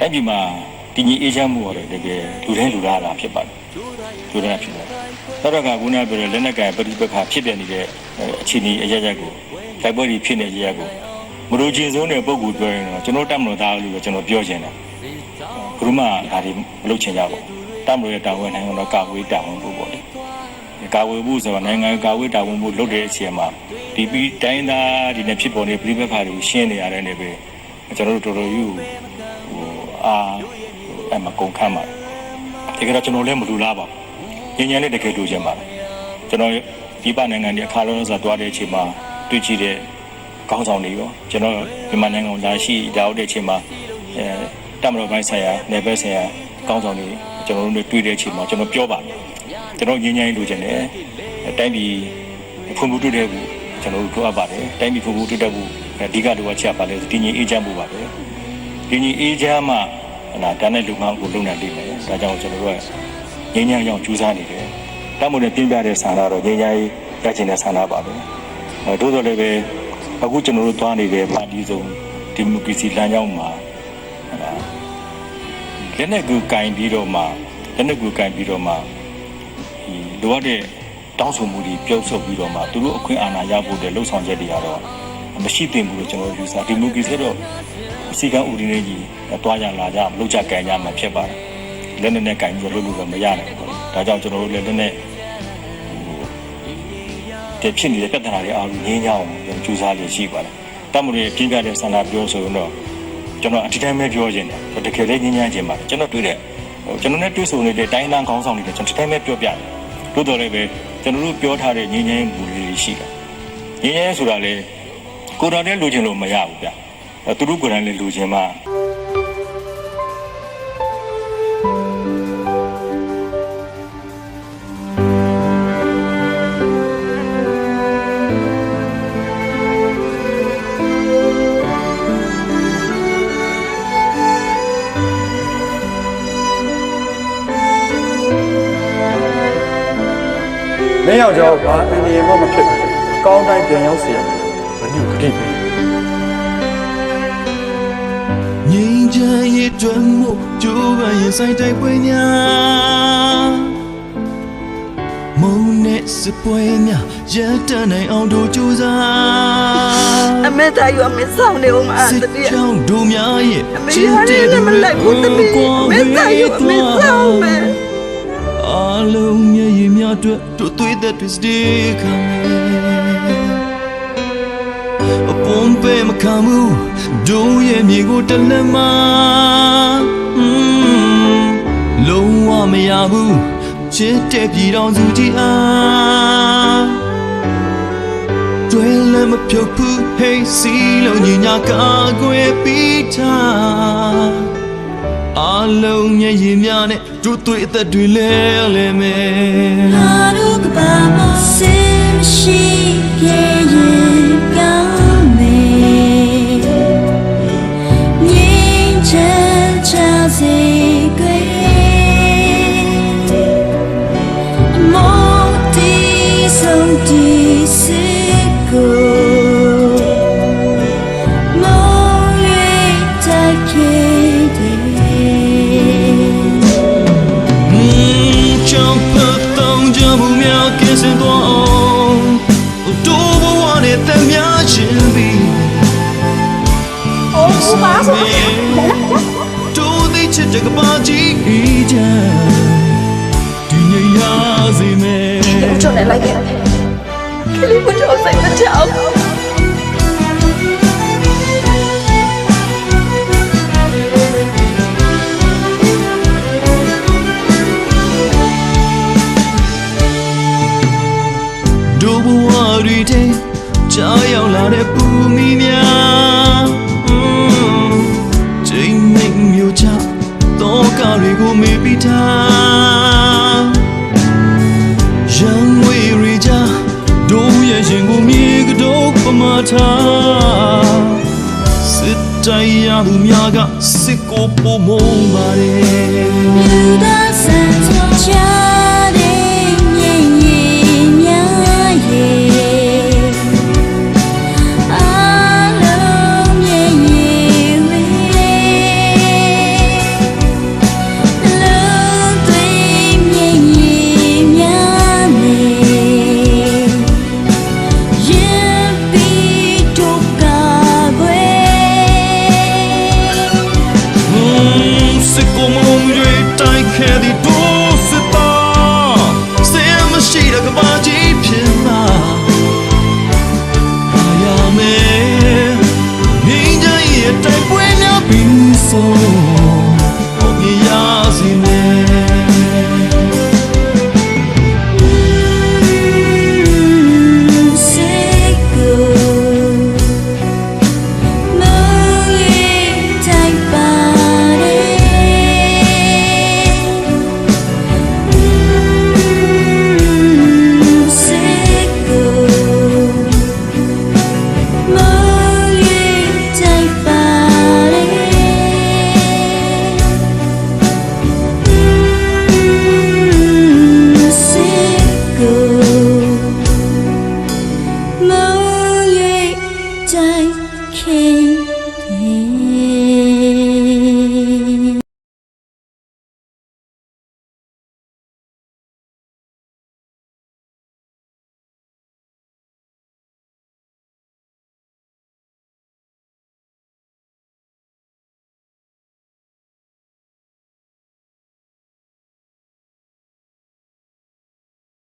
တိုင်းပြည်မှာတည်ငြိမ်အေးချမ်းမှုရတယ်တကယ်လူတိုင်းလူသားလာဖြစ်ပါတယ်လူတိုင်းဖြစ်တယ်သောတော့ကကုနာပြောတဲ့လက်နက်ကင်ပဋိပက္ခဖြစ်ပြနေတဲ့အခြေအနေအရရက်ကိုတိုက်ပွဲတွေဖြစ်နေကြရကိုမလို့ချင်းစုံတဲ့ပုံကူပြောရင်တော့ကျွန်တော်တတ်မလို့သားလို့ပဲကျွန်တော်ပြောချင်တယ်ဘုရုမဒါတွေမလုပ်ချင်ကြပါဘူးတတ်မလို့ရဲ့တာဝန်နိုင်ငံတော်ကာကွယ်တာဝန်ဖို့ပေါ့လေကာကွယ်ဖို့ဆိုတော့နိုင်ငံကာကွယ်တာဝန်ဖို့လုပ်တဲ့အချိန်မှာဒီပြီးတိုင်းသားဒီနဲ့ဖြစ်ပေါ်နေပဋိပက္ခတွေရှင်းနေရတဲ့နေပဲကျွန်တော်တို့တော်တော်ကြီးဟို အာအဲ့မှာကုန်ခန့်ပါတယ်တကယ်တော့ကျွန်တော်လည်းမလူလားပါဘူးညဉ့်ညံလေးတကယ်လူချင်ပါတယ်ကျွန်တော်ဒီပနိုင်ငံတွေအခါလုံးစားသွားတဲ့အချိန်မှာတွေ့ကြည့်တဲ့ကောင်းဆောင်တွေရောကျွန်တော်မြန်မာနိုင်ငံကိုလာရှိလာတဲ့အချိန်မှာအဲတမတော်ပိုင်းဆိုင်ရာနယ်ဘက်ဆိုင်ရာကောင်းဆောင်တွေကျွန်တော်တို့တွေ့တဲ့အချိန်မှာကျွန်တော်ပြောပါတယ်ကျွန်တော်ညဉ့်ညံလူချင်တယ်တိုင်းပြည်ဖွံ့ဖြိုးတိုးတက်ဖို့ကျွန်တော်တို့ပြောအပ်ပါတယ်တိုင်းပြည်ဖွံ့ဖြိုးတိုးတက်ဖို့အဓိကလိုအပ်ချက်ပါလေတည်ငြိမ်အေးချမ်းဖို့ပါတ ယ်တည်ငြိမ်အေးချမ်းမှဟလာတန်းတဲ့လူမှကိုလုံနိုင်လိမ့်မယ်ဒါကြောင့်ကျွန်တော်တို့ကငြိမ်းချမ်းအောင်ကြိုးစားနေတယ်တတ်မှုနဲ့ပြင်းပြတဲ့ဆန္ဒတော့ငြိမ်းချမ်းရေးရချင်တဲ့ဆန္ဒပါပဲအဲတို့တော့လည်းပဲအခုကျွန်တော်တို့သွားနေတဲ့ပါတီစုံဒီမိုကရေစီလမ်းကြောင်းမှာဟလာလက်နဲ့ကူကင်ပြီးတော့မှလက်နဲ့ကူကင်ပြီးတော့မှဒီလိုအပ်တဲ့တောင်းဆိုမှုတွေပြုတ်ဆုပ်ပြီးတော့မှသူတို့အခွင့်အာဏာရဖို့တဲ့လှုပ်ဆောင်ချက်တွေကတော့ မရှိသင့်ဘူးလို့ကျွန်တော်ယူဆဒီမိုကရေစီတော့အစီကံဥပဒေနဲ့ကြီးတွားကြလာကြမလုပ်ကြကန်ကြမှာဖြစ်ပါတယ်လက်နဲ့နဲ့ကင်ပြီးတော့လုပ်လို့ပဲမရနိုင်ဘူးဒါကြောင့်ကျွန်တော်တို့လည်းလက်နဲ့တဲ့ဖြစ်နေတဲ့ပြဿနာတွေအားလုံးငြင်းကြအောင်ကြိုးစားရရှိပါတယ်တတ်မှုတွေပြင်းပြတဲ့ဆန္ဒပြောဆိုရင်တော့ကျွန်တော်အဒီတိုင်းပဲပြောခြင်းတယ်တကယ်လည်းငြင်းညမ်းခြင်းပါတယ်ကျွန်တော်တွေ့တဲ့ကျွန်တော်နဲ့တွေ့ဆုံနေတဲ့တိုင်းတန်းခေါင်းဆောင်တွေကျွန်တော်ဒီတိုင်းပဲပြောပြတယ်တို့တော်လည်းပဲကျွန်တော်တို့ပြောထားတဲ့ငြင်းညမ်းမှုတွေရှိတယ်ငြင်းညမ်းဆိုတာလေ ကိုယ်တော်နဲ့လူချင်းလို့မရဘူးဗျအဲသူတို့ကိုယ်တိုင်လည်းလူချင်းမှမင်းယောက်ျားဘာအင်းဒီမှမဖြစ်ဘူးအကောင်းတိုင်းပြန်ရောက်စီရမယ် ဘယ်နည်းခတိပဲငြိမ်းချမ်းရေးတွင်မှုကြိုးပမ်းရင်ဆိုင်တိုက်ပွဲများမုံနဲ့စပွဲများရတန်နိုင်အောင်တို့ကြိုးစားအမေသားယူအမေဆောင်နေဦးမှာစစ်တတိယကြောင်းတို့များရဲ့အမေရရနေမလိုက်ဘူးတတိယအမေသားယူအမေဆောင်မယ်အလုံးမြည်ရင်များအတွက်တို့သွေးသက်တွေစတေးခံအ ခံမှုတို့ရဲ့မြေကိုတလက်မလုံးဝမရဘူးချစ်တဲ့ပြည်တော်စုကြီးအားတွဲလည်းမဖြုတ်ဘူး hey စီလုံးညီညာကာကွယ်ပြီးထားအလုံးရဲ့ရင်များနဲ့တို့သွေးအသက်တွေလဲလဲမယ် Haru kabama sim shi ye ye me ချင်းပြီးအိုးပါဆိုတို့သိချစ်တဲ့ကပါကြီးကြဒီညရာစီမယ်ကျွန်တော်လိုက်ခဲ့ကလေးမတော်စိတ်မကြောက်တို့ဘဝတွေထဲကြားရောက်လာ တဲ့ပူမီများချိန်မိတ်မျိုးချတော့ကတွေကိုမေးပြီးသားရံဝေရီချဒိုးရဲ့ရင်ကိုမြေကတော့ပမာထားစစ်တိုင်းရသူများကစစ်ကိုပုံမုံပါတယ်လူသားစံချော king.